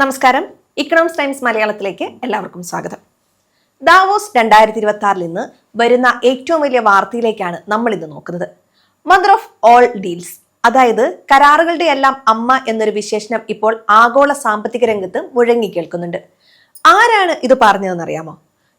നമസ്കാരം. Economics times മലയാളത്തിലേക്ക് എല്ലാവർക്കും സ്വാഗതം. ദാവോസ് രണ്ടായിരത്തി ഇരുപത്തി ആറിൽ നിന്ന് വരുന്ന ഏറ്റവും വലിയ വാർത്തയിലേക്കാണ് നമ്മൾ ഇന്ന് നോക്കുന്നത്. മദർ ഓഫ് ഓൾ ഡീൽസ് അതായത് കരാറുകളുടെ എല്ലാം അമ്മ എന്നൊരു വിശേഷണം ഇപ്പോൾ ആഗോള സാമ്പത്തിക രംഗത്ത് മുഴങ്ങി കേൾക്കുന്നുണ്ട്. ആരാണ് ഇത് പറഞ്ഞതെന്നറിയാമോ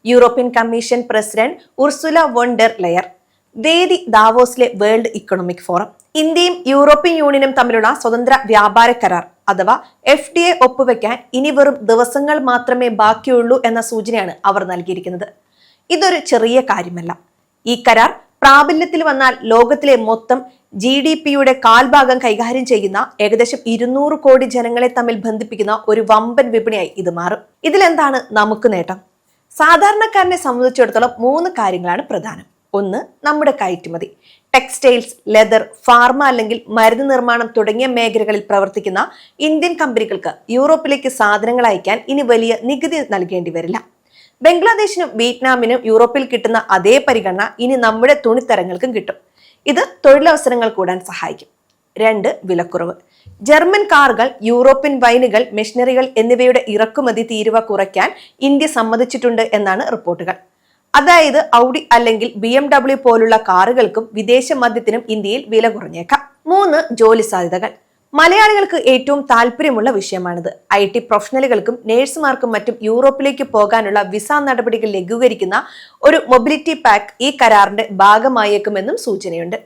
European commission president Ursula von der Leyen വേദി ദാവോസിലെ വേൾഡ് ഇക്കണോമിക് ഫോറം ഇന്ത്യയും യൂറോപ്യൻ യൂണിയനും തമ്മിലുള്ള സ്വതന്ത്ര വ്യാപാര കരാർ. അഥവാ എഫ് ഡി എ ഒപ്പുവെക്കാൻ ഇനി വെറും ദിവസങ്ങൾ മാത്രമേ ബാക്കിയുള്ളൂ എന്ന സൂചനയാണ് അവർ നൽകിയിരിക്കുന്നത്. ഇതൊരു ചെറിയ കാര്യമല്ല. ഈ കരാർ പ്രാബല്യത്തിൽ വന്നാൽ ലോകത്തിലെ മൊത്തം ജി ഡി പിയുടെ കാൽഭാഗം കൈകാര്യം ചെയ്യുന്ന ഏകദേശം ഇരുന്നൂറ് കോടി ജനങ്ങളെ തമ്മിൽ ബന്ധിപ്പിക്കുന്ന ഒരു വമ്പൻ വിപണിയായി ഇത് മാറും. ഇതിലെന്താണ് നമുക്ക് നേട്ടം? സാധാരണക്കാരനെ സംബന്ധിച്ചിടത്തോളം മൂന്ന് കാര്യങ്ങളാണ് പ്രധാനം. ഒന്ന് നമ്മുടെ കയറ്റുമതി ടെക്സ്റ്റൈൽസ് ലെതർ ഫാർമ അല്ലെങ്കിൽ മരുന്ന് നിർമ്മാണം തുടങ്ങിയ മേഖലകളിൽ പ്രവർത്തിക്കുന്ന ഇന്ത്യൻ കമ്പനികൾക്ക് യൂറോപ്പിലേക്ക് സാധനങ്ങൾ അയക്കാൻ ഇനി വലിയ നികുതി നൽകേണ്ടി വരില്ല. ബംഗ്ലാദേശിനും വിയറ്റ്നാമിനും യൂറോപ്പിൽ കിട്ടുന്ന അതേ പരിഗണന ഇനി നമ്മുടെ തുണിത്തരങ്ങൾക്കും കിട്ടും. ഇത് തൊഴിലവസരങ്ങൾ കൂടാൻ സഹായിക്കും. രണ്ട് വിലക്കുറവ്. ജർമ്മൻ കാറുകൾ യൂറോപ്യൻ വൈനുകൾ മെഷീനറികൾ എന്നിവയുടെ ഇറക്കുമതി തീരുവ കുറയ്ക്കാൻ ഇന്ത്യ സമ്മതിച്ചിട്ടുണ്ട് എന്നാണ് റിപ്പോർട്ടുകൾ. അതായത് ഔഡി അല്ലെങ്കിൽ ബി എം ഡബ്ല്യു പോലുള്ള കാറുകൾക്കും വിദേശ മദ്യത്തിനും ഇന്ത്യയിൽ വില കുറഞ്ഞേക്കാം. മൂന്ന് ജോലി സാധ്യതകൾ. മലയാളികൾക്ക് ഏറ്റവും താല്പര്യമുള്ള വിഷയമാണിത്. ഐ ടി പ്രൊഫഷണലുകൾക്കും നേഴ്സുമാർക്കും മറ്റും യൂറോപ്പിലേക്ക് പോകാനുള്ള വിസ നടപടികൾ ലഘൂകരിക്കുന്ന ഒരു മൊബിലിറ്റി പാക്ക് ഈ കരാറിന്റെ ഭാഗമായേക്കുമെന്നും സൂചനയുണ്ട്.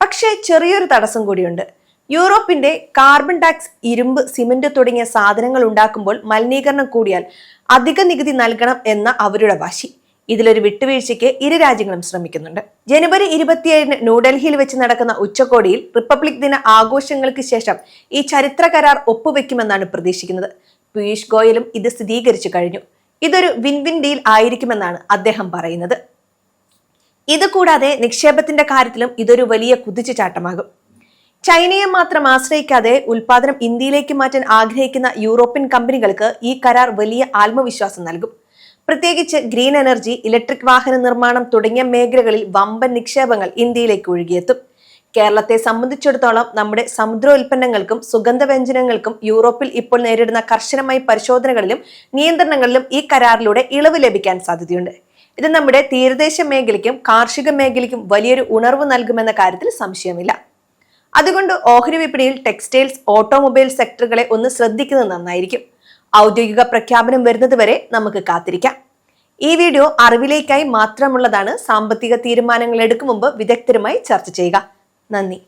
പക്ഷേ ചെറിയൊരു തടസ്സം കൂടിയുണ്ട്. യൂറോപ്പിന്റെ കാർബൺ ടാക്സ് ഇരുമ്പ് സിമന്റ് തുടങ്ങിയ സാധനങ്ങൾ ഉണ്ടാക്കുമ്പോൾ മലിനീകരണം കൂടിയാൽ അധിക നികുതി നൽകണം എന്ന അവരുടെ വാശി. ഇതിലൊരു വിട്ടുവീഴ്ചയ്ക്ക് ഇരു രാജ്യങ്ങളും ശ്രമിക്കുന്നുണ്ട്. ജനുവരി ഇരുപത്തിയേഴിന് ന്യൂഡൽഹിയിൽ വെച്ച് നടക്കുന്ന ഉച്ചകോടിയിൽ റിപ്പബ്ലിക് ദിന ആഘോഷങ്ങൾക്ക് ശേഷം ഈ ചരിത്ര കരാർ ഒപ്പുവെക്കുമെന്നാണ് പ്രതീക്ഷിക്കുന്നത്. പീയൂഷ് ഗോയലും ഇത് സ്ഥിരീകരിച്ചു കഴിഞ്ഞു. ഇതൊരു വിൻ വിൻ ഡീൽ ആയിരിക്കുമെന്നാണ് അദ്ദേഹം പറയുന്നത്. ഇതുകൂടാതെ നിക്ഷേപത്തിന്റെ കാര്യത്തിലും ഇതൊരു വലിയ കുതിച്ചുചാട്ടമാകും ചൈനയെ മാത്രം ആശ്രയിക്കാതെ ഉൽപാദനം ഇന്ത്യയിലേക്ക് മാറ്റാൻ ആഗ്രഹിക്കുന്ന യൂറോപ്യൻ കമ്പനികൾക്ക് ഈ കരാർ വലിയ ആത്മവിശ്വാസം നൽകും. പ്രത്യേകിച്ച് ഗ്രീൻ എനർജി ഇലക്ട്രിക് വാഹന നിർമ്മാണം തുടങ്ങിയ മേഖലകളിൽ വമ്പൻ നിക്ഷേപങ്ങൾ ഇന്ത്യയിലേക്ക് ഒഴുകിയെത്തും. കേരളത്തെ സംബന്ധിച്ചിടത്തോളം നമ്മുടെ സമുദ്രോൽപ്പന്നങ്ങൾക്കും സുഗന്ധവ്യഞ്ജനങ്ങൾക്കും യൂറോപ്പിൽ ഇപ്പോൾ നേരിടുന്ന കർശനമായ പരിശോധനകളിലും നിയന്ത്രണങ്ങളിലും ഈ കരാറിലൂടെ ഇളവ് ലഭിക്കാൻ സാധ്യതയുണ്ട്. ഇത് നമ്മുടെ തീരദേശ മേഖലയ്ക്കും കാർഷിക മേഖലയ്ക്കും വലിയൊരു ഉണർവ് നൽകുമെന്ന കാര്യത്തിൽ സംശയമില്ല. അതുകൊണ്ട് ഓഹരി വിപണിയിൽ ടെക്സ്റ്റൈൽസ് ഓട്ടോമൊബൈൽ സെക്ടറുകളെ ഒന്ന് ശ്രദ്ധിക്കുന്നത് നന്നായിരിക്കും. ഔദ്യോഗിക പ്രഖ്യാപനം വരുന്നത് വരെ നമുക്ക് കാത്തിരിക്കാം. ഈ വീഡിയോ അറിവിലേക്കായി മാത്രമുള്ളതാണ്. സാമ്പത്തിക തീരുമാനങ്ങൾ എടുക്കും മുമ്പ് വിദഗ്ധരുമായി ചർച്ച ചെയ്യുക. നന്ദി.